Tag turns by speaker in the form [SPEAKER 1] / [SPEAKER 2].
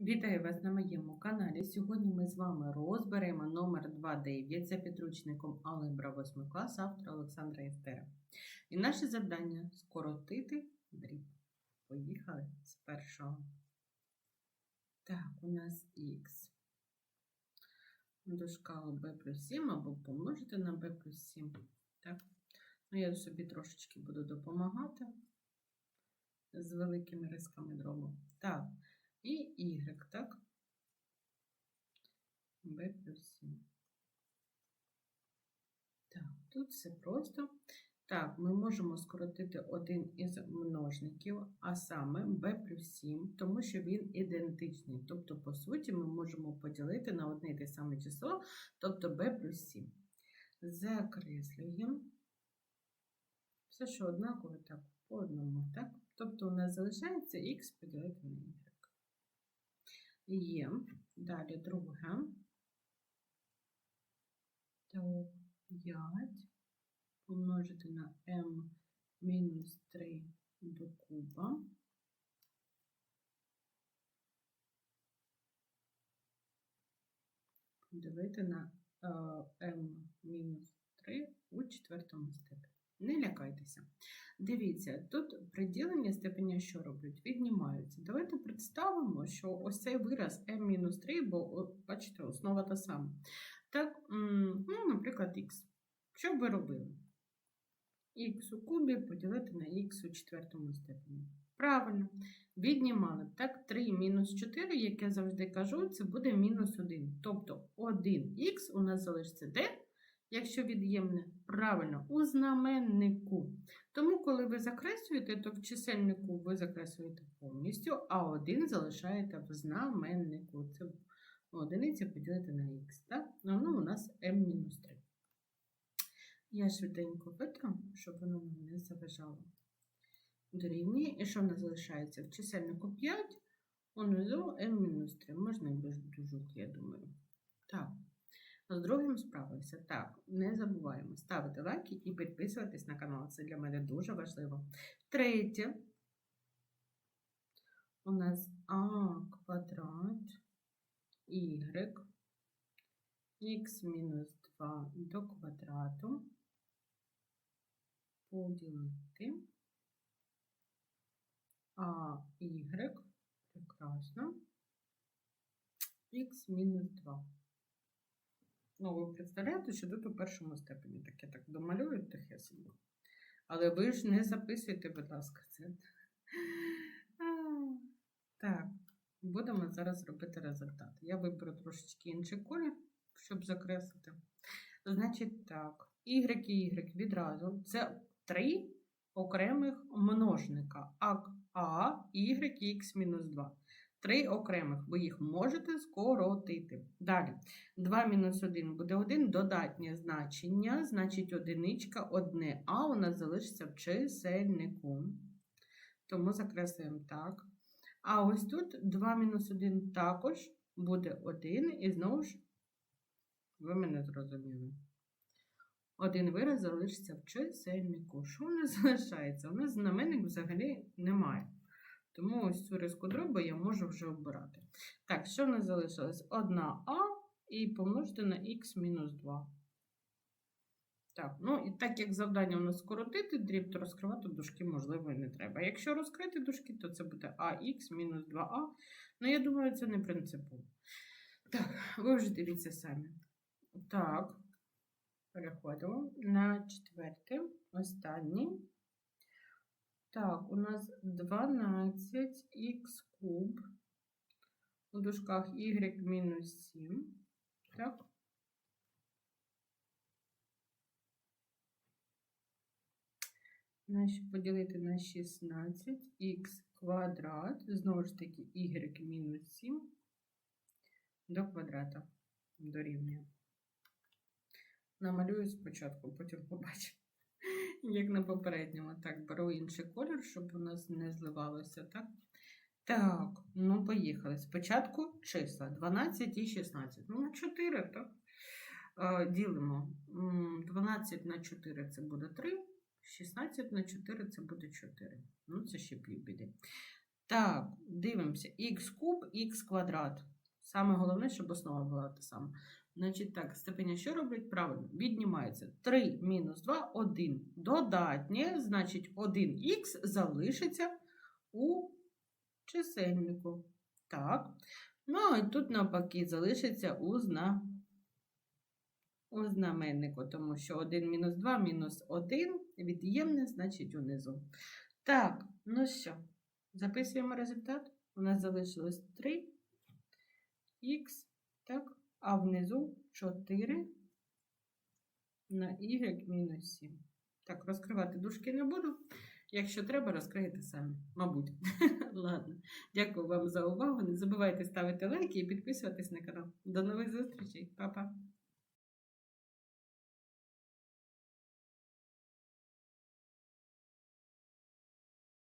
[SPEAKER 1] Вітаю вас на моєму каналі. Сьогодні ми з вами розберемо номер 2.9 за підручником Алгебра 8 клас автора Олександра Євтера. І наше завдання скоротити дріб. Поїхали з першого. Так, у нас х. Дошка b плюс 7 або помножити на b плюс 7. Так. Ну, я собі трошечки буду допомагати з великими рисками дробу. Так. І y, так? b плюс 7. Так, тут все просто. Так, ми можемо скоротити один із множників, а саме b плюс 7, тому що він ідентичний. Тобто, по суті, ми можемо поділити на одне і те саме число, тобто b плюс 7. Закреслюємо. Все, що однаково, так, по одному, так? Тобто у нас залишається х поділити на y. Є. Далі друге. То 5 помножити на m мінус 3 до куба. Поділити на m мінус 3 у четвертому степені. Не лякайтеся. Дивіться, тут при діленні степеня що роблять? Віднімаються. Давайте представимо, що ось цей вираз m-3, бо, бачите, основа та сама. Так, ну, наприклад, х. Що ви робили? х у кубі поділити на х у четвертому степені. Правильно, віднімали. Так, 3 мінус 4, як я завжди кажу, це буде мінус 1. Тобто 1х у нас залишиться де? Якщо від'ємне правильно у знаменнику. Тому, коли ви закреслюєте, то в чисельнику ви закреслюєте повністю, а один залишаєте в знаменнику. Це одиниця поділити на х. Ну, у нас m-3. Я швиденько витру, щоб воно не заважало. Дорівнює. І що в нас залишається? В чисельнику 5, унизу m-3. Можна і без дужок, я думаю. Так. З другим справився. Так, не забуваємо ставити лайки і підписуватись на канал. Це для мене дуже важливо. Третє. У нас А квадрат y х мінус 2 до квадрату поділити а y прекрасно х мінус 2. Ну, ви представляєте, що тут у першому степені таке так домалюють тихесенько. Але ви ж не записуйте, будь ласка, це. Так, будемо зараз робити результат. Я виберу трошечки інший колір, щоб закреслити. Значить, так, y і y відразу це три окремих множника. А, а y x мінус 2. Три окремих, ви їх можете скоротити. Далі, 2 мінус 1 буде 1, додатнє значення, значить одиничка, одне А у нас залишиться в чисельнику. Тому закреслюємо так. А ось тут 2 мінус 1 також буде 1, і знову ж, ви мене зрозуміли. Один вираз залишиться в чисельнику. Що у нас залишається? У нас знаменник взагалі немає. Тому ось цю риску дробу я можу вже обирати. Так, що в нас залишилось? 1а і помножити на х-2. Так, ну і так як завдання у нас скоротити дріб, то розкривати дужки, можливо, і не треба. Якщо розкрити дужки, то це буде ах мінус 2а. Ну, я думаю, це не принципово. Так, ви вже дивіться самі. Так, переходимо на четверте, останній. Так, у нас 12х куб. У дужках y мінус 7. Так. Поділити на 16х квадрат. Знову ж таки, y мінус 7 до квадрата дорівнює. Намалюю спочатку, потім побачимо. Як на попередньому. Так, беру інший колір, щоб у нас не зливалося, так? Так, ну поїхали. Спочатку числа 12 і 16. Ну, на 4, так? Ділимо. 12 на 4 це буде 3. 16 на 4 це буде 4. Ну, це ще півбіди. Так, дивимося. х куб, х квадрат. Саме головне, щоб основа була та сама. Значить так, степеня що роблять? Правильно, віднімається 3 мінус 2, 1. Додатнє, значить 1х залишиться у чисельнику. Так. Ну, і тут навпаки залишиться у, зна... у знаменнику, тому що 1 мінус 2 мінус 1 від'ємне, значить унизу. Так, ну що, записуємо результат. У нас залишилось 3х, так, а внизу 4 на y мінус 7. Так, розкривати дужки не буду. Якщо треба, розкриєте самі. Мабуть. Ладно. Дякую вам за увагу. Не забувайте ставити лайки і підписуватись на канал. До нових зустрічей. Па-па.